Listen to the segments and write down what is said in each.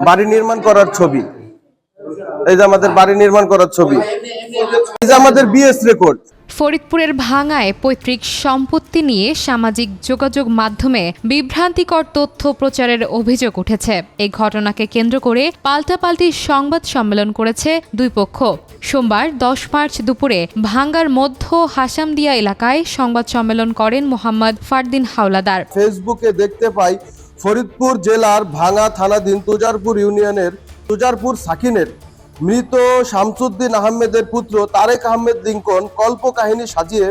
বাড়ি নির্মাণ করার ছবি। এই যে আমাদের বাড়ি নির্মাণ করার ছবি। এই যে আমাদের বিএস রেকর্ড ফরিদপুরের ভাঙায় পৈতৃক সম্পত্তি নিয়ে সামাজিক যোগাযোগ মাধ্যমে বিভ্রান্তিকর তথ্য প্রচারের অভিযোগ উঠেছে। এই ঘটনাকে কেন্দ্র করে পাল্টাপাল্টি সংবাদ সম্মেলন করেছে দুই পক্ষ। সোমবার দশ মার্চ দুপুরে ভাঙ্গার মধ্য হাসামদিয়া এলাকায় সংবাদ সম্মেলন করেন মোহাম্মদ ফারদিন হাওলাদার। ফেসবুকে দেখতে পাই ফরিদপুর জেলার ভাঙা থানাধীন তুজারপুর ইউনিয়নের তুজারপুর সাকিনের মৃত শামসুদ্দিন আহমেদের পুত্র তারেক আহমেদ লিঙ্কন কল্পকাহিনী সাজিয়ে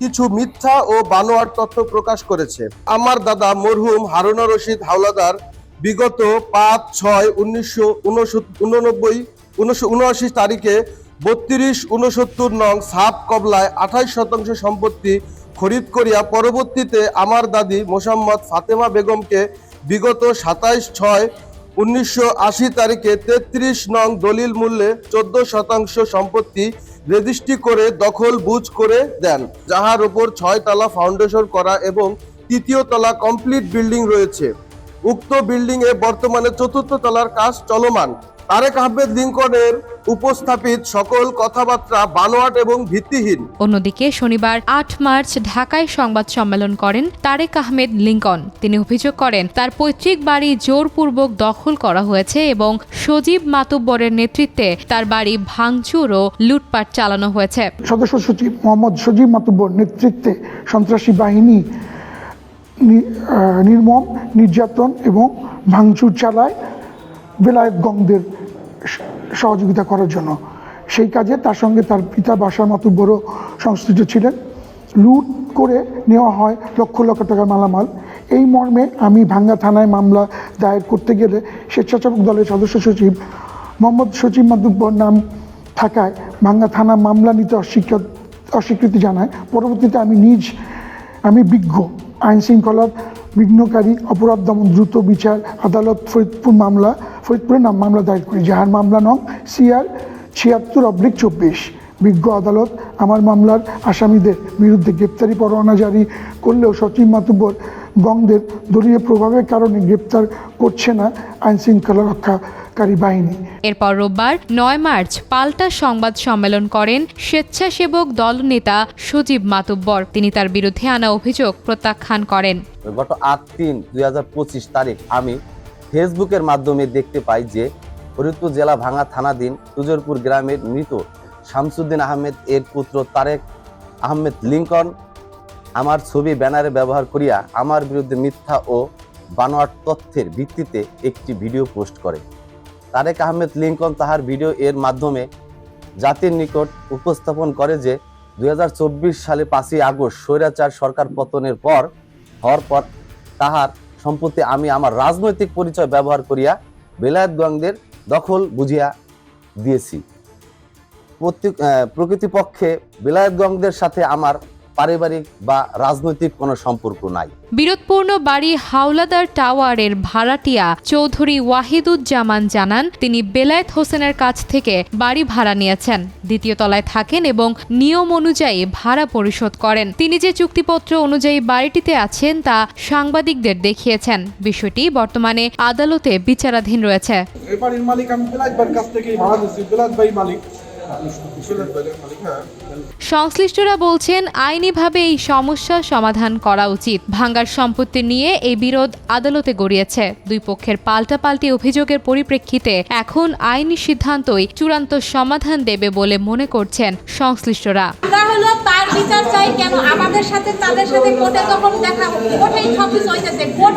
কিছু মিথ্যা ও বানোয়ার তথ্য প্রকাশ করেছে। আমার দাদা মরহুম হারুনা রশিদ হাওলাদার বিগত পাঁচ ছয় উনিশশো উননব্বই উনিশশো উনআশি তারিখে বত্রিশ উনসত্তর নং সাপ কবলায় আঠাইশ শতাংশ সম্পত্তি খরিদ করিয়া পরবর্তীতে আমার দাদি মোসাম্মদ ফাতেমা বেগমকে বিগত সাতাইশ ছয় উনিশশো আশি তারিখে তেত্রিশ নং দলিল মূল্যে চোদ্দ শতাংশ সম্পত্তি রেজিস্ট্রি করে দখল বুঝ করে দেন, যাহার উপর ছয় তলা ফাউন্ডেশন করা এবং তৃতীয় তলা কমপ্লিট বিল্ডিং রয়েছে। উক্ত বিল্ডিং এ বর্তমানে চতুর্থ তলার কাজ চলমান। তারেক আহমেদ লিঙ্কনের উপস্থাপিত সকল কথাবার্তা বানোয়াট এবং ভিত্তিহীন। অন্যদিকে শনিবার আট মার্চ ঢাকায় সংবাদ সম্মেলন করেন তারেক আহমেদ লিঙ্কন। তিনি অভিযোগ করেন তার পৈতৃক বাড়ি জোরপূর্বক দখল করা হয়েছে এবং সজীব মাতুব্বরের নেতৃত্বে তার বাড়ি ভাঙচুর ও লুটপাট চালানো হয়েছে। সদস্য সচিব মোহাম্মদ সজিব মাতুব্বর নেতৃত্বে সন্ত্রাসী বাহিনী আহ, নির্মম নির্যাতন এবং ভাঙচুর চালায় বেলায়েতগঞ্জদের স- সহযোগিতা করার জন্য। সেই কাজে তার সঙ্গে তার পিতা বাসার মাতুব্বরও সংশ্লিষ্ট ছিলেন। লুট করে নেওয়া হয় লক্ষ লক্ষ টাকার মালামাল। এই মর্মে আমি ভাঙ্গা থানায় মামলা দায়ের করতে গেলে স্বেচ্ছাসেবক দলের সদস্য সচিব মোহাম্মদ সচিব মাতুব্বর নাম থাকায় ভাঙ্গা থানা মামলা নিতে অস্বীকৃত অস্বীকৃতি জানায়। পরবর্তীতে আমি নিজ, আমি বিজ্ঞ আইন শৃঙ্খলার বিঘ্নকারী, অপরাধ দমন দ্রুত বিচার, আদালত ফরিদপুর মামলা ফরিদপুরের নাম মামলা দায়ের করি। যাহার মামলা নং সিআর ছিয়াত্তর অব্লিক চব্বিশ। বিজ্ঞ আদালত আমার মামলার আসামিদের বিরুদ্ধে গ্রেপ্তারি পরোয়ানা জারি করলেও সচিব মাতুব্বর গংদের দলীয় প্রভাবের কারণে গ্রেপ্তার করছে না আইন শৃঙ্খলা রক্ষাকারী বাহিনী। এরপর রোববার নয় মার্চ পাল্টা সংবাদ সম্মেলন করেন স্বেচ্ছাসেবক দলনেতা সজীব মাতুব্বর। তিনি তার বিরুদ্ধে আনা অভিযোগ প্রত্যাখ্যান করেন। গত আট তিন দুই হাজার পঁচিশ তারিখ আমি ফেসবুকের মাধ্যমে দেখতে পাই যে ফরিদপুর জেলা ভাঙা থানাধীন তুজরপুর গ্রামের মৃত শামসুদ্দিন আহমেদ এর পুত্র তারেক আহমেদ লিঙ্কন আমার ছবি, ব্যানারে ব্যবহার করিয়া আমার বিরুদ্ধে মিথ্যা ও বানোয়াট তথ্যের ভিত্তিতে একটি ভিডিও পোস্ট করে। তারেক আহমেদ লিঙ্কন তাহার ভিডিও এর মাধ্যমে জাতির নিকট উপস্থাপন করে যে দু হাজার চব্বিশ সালে পাঁচই আগস্ট স্বৈরাচার সরকার পতনের পর, হওয়ার পর তাহার সম্পত্তি আমি আমার রাজনৈতিক পরিচয় ব্যবহার করিয়া বেলায়েতগঞ্জের দখল বুঝিয়া দিয়েছি। প্রকৃতিপক্ষে বেলায়েতগঞ্জদের সাথে আমার পারিবারিক বা রাজনৈতিক কোনো সম্পর্ক নাই। বিরোধপূর্ণ বাড়ি হাওলাদার টাওয়ারের ভাড়াটিয়া চৌধুরী ওয়াহিদুজ্জামান জানান তিনি বেলায়েত হোসেনের কাছ থেকে বাড়ি ভাড়া নিয়েছেন। দ্বিতীয় তলায় থাকেন এবং নিয়ম অনুযায়ী ভাড়া পরিশোধ করেন। তিনি যে চুক্তিপত্র অনুযায়ী বাড়িটিতে আছেন তা সাংবাদিকদের দেখিয়েছেন। বিষয়টি বর্তমানে আদালতে বিচারাধীন রয়েছে। বাড়ির মালিক আমি বিলাস ভাইয়ের কাছ থেকেই ভাড়া বিলাস ভাই মালিক। সংশ্লিষ্টরা বলছেন, আইনিভাবে এই সমস্যার সমাধান করা উচিত। ভাঙ্গার সম্পত্তি নিয়ে এই বিরোধ আদালতে গড়িয়েছে। দুই পক্ষের পাল্টাপাল্টি অভিযোগের পরিপ্রেক্ষিতে এখন আইনি সিদ্ধান্তই চূড়ান্ত সমাধান দেবে বলে মনে করছেন সংশ্লিষ্টরা। আমাদের সাথে তাদের সাথে কোর্টে দেখা হইতেছে কোর্ট